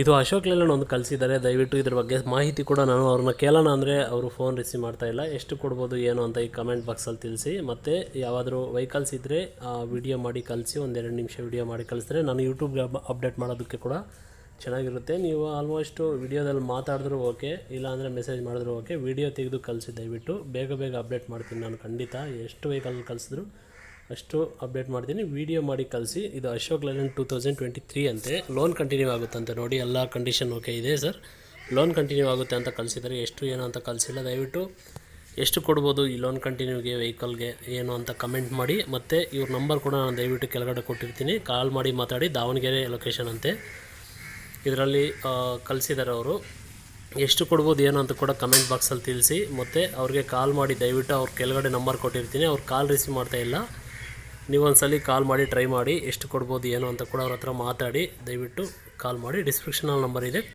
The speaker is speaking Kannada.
ಇದು ಅಶೋಕ್ ಲೇಲಂಡ್ ಒಂದು ಕಳಿಸಿದ್ದಾರೆ. ದಯವಿಟ್ಟು ಇದ್ರ ಬಗ್ಗೆ ಮಾಹಿತಿ ಕೂಡ ನಾನು ಅವ್ರನ್ನ ಕೇಳೋಣ ಅಂದರೆ ಅವರು ಫೋನ್ ರಿಸೀವ್ ಮಾಡ್ತಾ ಇಲ್ಲ. ಎಷ್ಟು ಕೊಡ್ಬೋದು, ಏನು ಅಂತ ಈ ಕಮೆಂಟ್ ಬಾಕ್ಸಲ್ಲಿ ತಿಳಿಸಿ. ಮತ್ತು ಯಾವಾದರೂ ವೆಹಿಕಲ್ಸ್ ಇದ್ದರೆ ವಿಡಿಯೋ ಮಾಡಿ ಕಳಿಸಿ. ಒಂದೆರಡು ನಿಮಿಷ ವಿಡಿಯೋ ಮಾಡಿ ಕಲಿಸಿದ್ರೆ ನಾನು ಯೂಟ್ಯೂಬ್ಗೆ ಅಪ್ಡೇಟ್ ಮಾಡೋದಕ್ಕೆ ಕೂಡ ಚೆನ್ನಾಗಿರುತ್ತೆ. ನೀವು ಆಲ್ಮೋಸ್ಟು ವಿಡಿಯೋದಲ್ಲಿ ಮಾತಾಡಿದ್ರು ಓಕೆ ಇಲ್ಲಾಂದರೆ ಮೆಸೇಜ್ ಮಾಡಿದ್ರು ಓಕೆ ವಿಡಿಯೋ ತೆಗೆದು ಕಲಿಸಿ ದಯವಿಟ್ಟು. ಬೇಗ ಬೇಗ ಅಪ್ಡೇಟ್ ಮಾಡ್ತೀನಿ ನಾನು ಖಂಡಿತ. ಎಷ್ಟು ವೆಹಿಕಲ್ ಕಳಿಸಿದ್ರು ಅಷ್ಟು ಅಪ್ಡೇಟ್ ಮಾಡ್ತೀನಿ. ವಿಡಿಯೋ ಮಾಡಿ ಕಳಿಸಿ. ಇದು Ashok Leyland two thousand twenty three ಅಂತೆ. ಲೋನ್ ಕಂಟಿನ್ಯೂ ಆಗುತ್ತಂತೆ. ನೋಡಿ, ಎಲ್ಲ ಕಂಡೀಷನ್ ಓಕೆ ಇದೆ ಸರ್ ಲೋನ್ ಕಂಟಿನ್ಯೂ ಆಗುತ್ತೆ ಅಂತ ಕಳಿಸಿದ್ದಾರೆ ಎಷ್ಟು, ಏನು ಅಂತ ಕಳಿಸಿಲ್ಲ. ದಯವಿಟ್ಟು ಎಷ್ಟು ಕೊಡ್ಬೋದು ಈ ಲೋನ್ ಕಂಟಿನ್ಯೂಗೆ ವೆಹಿಕಲ್ಗೆ ಏನು ಅಂತ ಕಮೆಂಟ್ ಮಾಡಿ. ಮತ್ತು ಇವ್ರ ನಂಬರ್ ಕೂಡ ನಾನು ದಯವಿಟ್ಟು ಕೆಳಗಡೆ ಕೊಟ್ಟಿರ್ತೀನಿ. ಕಾಲ್ ಮಾಡಿ ಮಾತಾಡಿ. ದಾವಣಗೆರೆ ಲೊಕೇಶನ್ ಅಂತೆ. ಇದರಲ್ಲಿ ಕಳಿಸಿದ್ದಾರೆ ಅವರು. ಎಷ್ಟು ಕೊಡ್ಬೋದು, ಏನು ಅಂತ ಕೂಡ ಕಮೆಂಟ್ ಬಾಕ್ಸಲ್ಲಿ ತಿಳಿಸಿ. ಮತ್ತು ಅವ್ರಿಗೆ ಕಾಲ್ ಮಾಡಿ. ದಯವಿಟ್ಟು ಅವ್ರ ಕೆಳಗಡೆ ನಂಬರ್ ಕೊಟ್ಟಿರ್ತೀನಿ. ಅವ್ರು ಕಾಲ್ ರಿಸೀವ್ ಮಾಡ್ತಾ ಇಲ್ಲ ನೀವು ಒಂದ್ಸಲಿ ಕಾಲ್ ಮಾಡಿ ಟ್ರೈ ಮಾಡಿ, ಎಷ್ಟು ಕೊಡ್ಬೋದು, ಏನು ಅಂತ ಕೂಡ ಅವ್ರ ಹತ್ರ ಮಾತಾಡಿ, ದಯವಿಟ್ಟು ಕಾಲ್ ಮಾಡಿ. ಡಿಸ್ಕ್ರಿಪ್ಷನಲ್ಲಿ ನಂಬರ್ ಇದೆ.